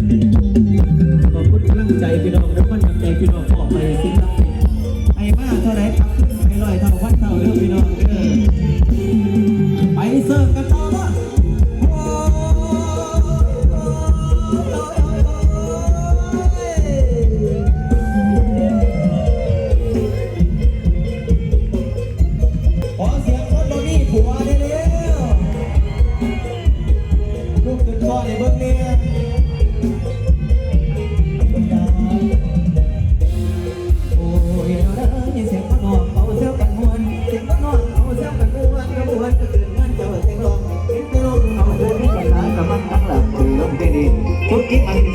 ขอบคุณกำลังใจพี่น้องทุกคกำลังใจพี่น้องออไปสิ้นรับไอ้บ้าเท่าไรครับไอ้ลอยเท่า คนที่มัน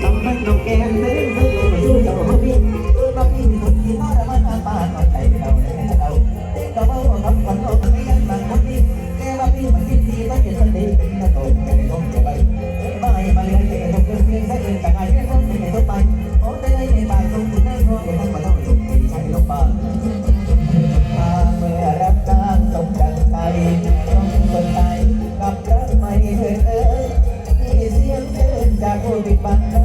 Baby, back.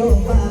ลงไป